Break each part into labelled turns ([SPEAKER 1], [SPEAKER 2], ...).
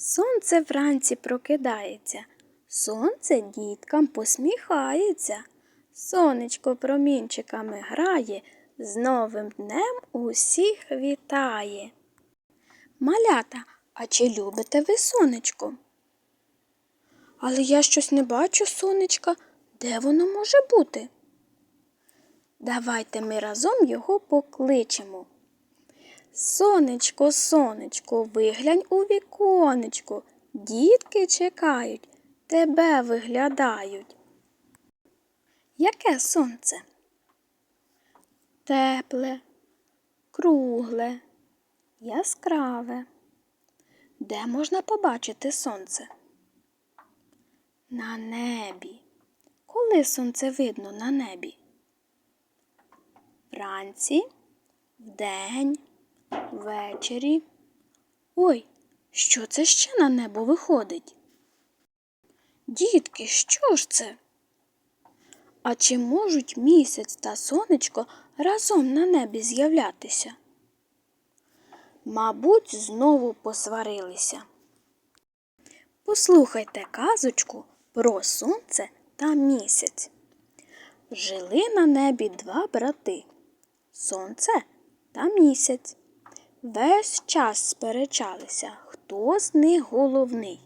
[SPEAKER 1] Сонце вранці прокидається, сонце діткам посміхається, сонечко промінчиками грає, з новим днем усіх вітає. Малята, а чи любите ви сонечко? Але я щось не бачу сонечка. Де воно може бути? Давайте ми разом його покличемо. Сонечко, сонечко, виглянь у віконечко. Дітки чекають, тебе виглядають. Яке сонце? Тепле, кругле, яскраве. Де можна побачити сонце? На небі. Коли сонце видно на небі? Вранці, вдень, ввечері. Ой, що це ще на небо виходить? Дітки, що ж це? А чи можуть місяць та сонечко разом на небі з'являтися? Мабуть, знову посварилися. Послухайте казочку про сонце та місяць. Жили на небі два брати сонце та місяць. Весь час сперечалися, хто з них головний.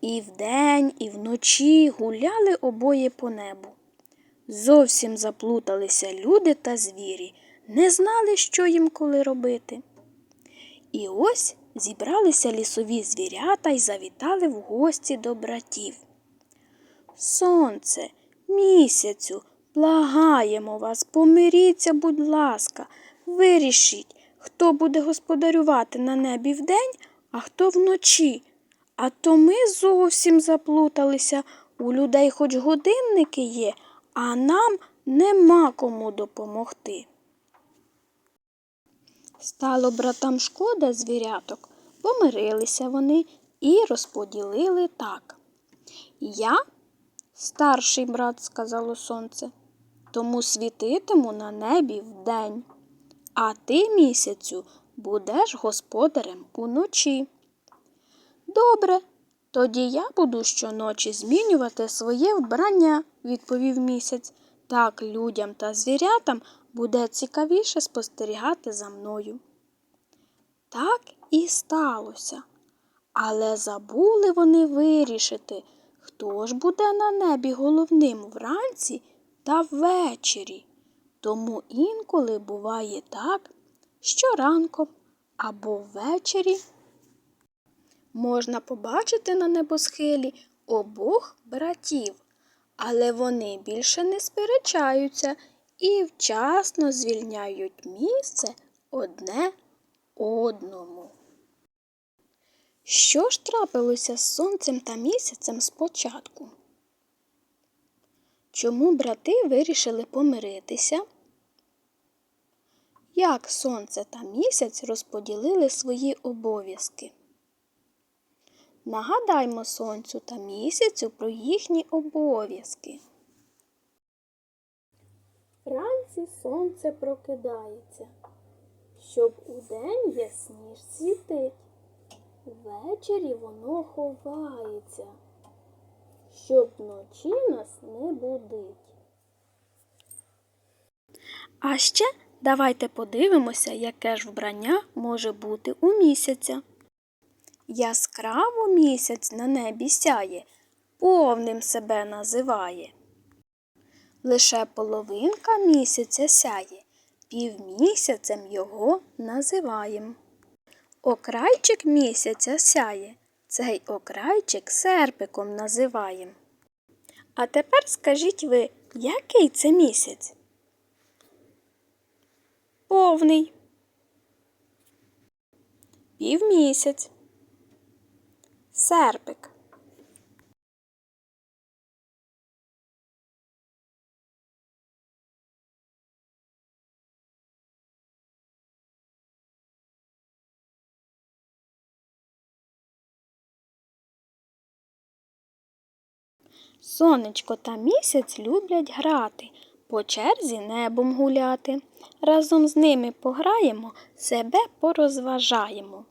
[SPEAKER 1] І вдень, і вночі гуляли обоє по небу. Зовсім заплуталися люди та звірі, не знали, що їм коли робити. І ось зібралися лісові звірята й завітали в гості до братів. Сонце, місяцю, благаємо вас, помиріться, будь ласка, вирішіть, хто буде господарювати на небі вдень, а хто вночі. А то ми зовсім заплуталися. У людей хоч годинники є, а нам нема кому допомогти. Стало братам шкода звіряток, помирилися вони і розподілили так. Я старший брат, сказало сонце, тому світитиму на небі вдень, а ти місяцю будеш господарем уночі. Добре, тоді я буду щоночі змінювати своє вбрання, відповів місяць. Так людям та звірятам буде цікавіше спостерігати за мною. Так і сталося. Але забули вони вирішити, хто ж буде на небі головним вранці та ввечері. Тому інколи буває так, що ранком або ввечері можна побачити на небосхилі обох братів, але вони більше не сперечаються і вчасно звільняють місце одне одному. Що ж трапилося з сонцем та місяцем спочатку? Чому брати вирішили помиритися? Як сонце та місяць розподілили свої обов'язки? Нагадаймо сонцю та місяцю про їхні обов'язки. Вранці сонце прокидається, щоб удень ясніш світить. Ввечері воно ховається, щоб вночі нас не будить. А ще давайте подивимося, яке ж вбрання може бути у місяця. Яскраво місяць на небі сяє, повним себе називає. Лише половинка місяця сяє, півмісяцем його називаєм. Окрайчик місяця сяє, цей окрайчик серпиком називаєм. А тепер скажіть ви, який це місяць? Повний. Півмісяць. Серпик. Сонечко та місяць люблять грати, по черзі небом гуляти. Разом з ними пограємо, себе порозважаємо.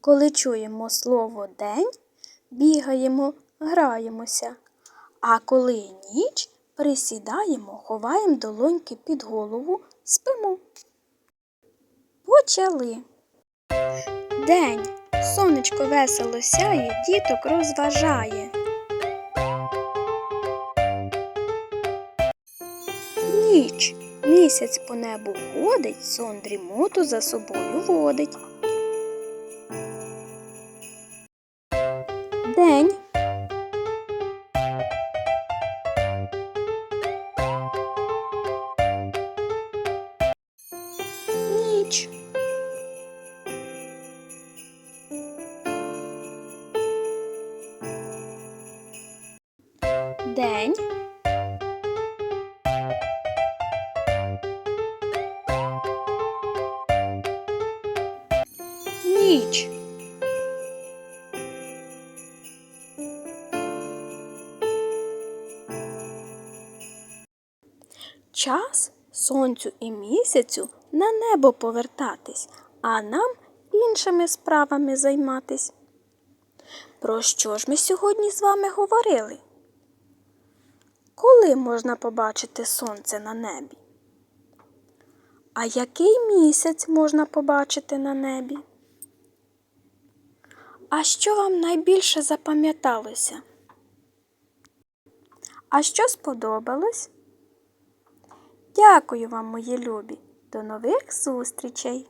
[SPEAKER 1] Коли чуємо слово день, бігаємо, граємося. А коли ніч, присідаємо, ховаємо долоньки під голову, спимо. Почали. День. Сонечко весело сяє, діток розважає. Ніч. Місяць по небу ходить, сон дрімоту за собою водить. День. День. Ніч. Час сонцю і місяцю на небо повертатись, а нам іншими справами займатись. Про що ж ми сьогодні з вами говорили? Коли можна побачити сонце на небі? А який місяць можна побачити на небі? А що вам найбільше запам'яталося? А що сподобалось? Дякую вам, мої любі. До нових зустрічей!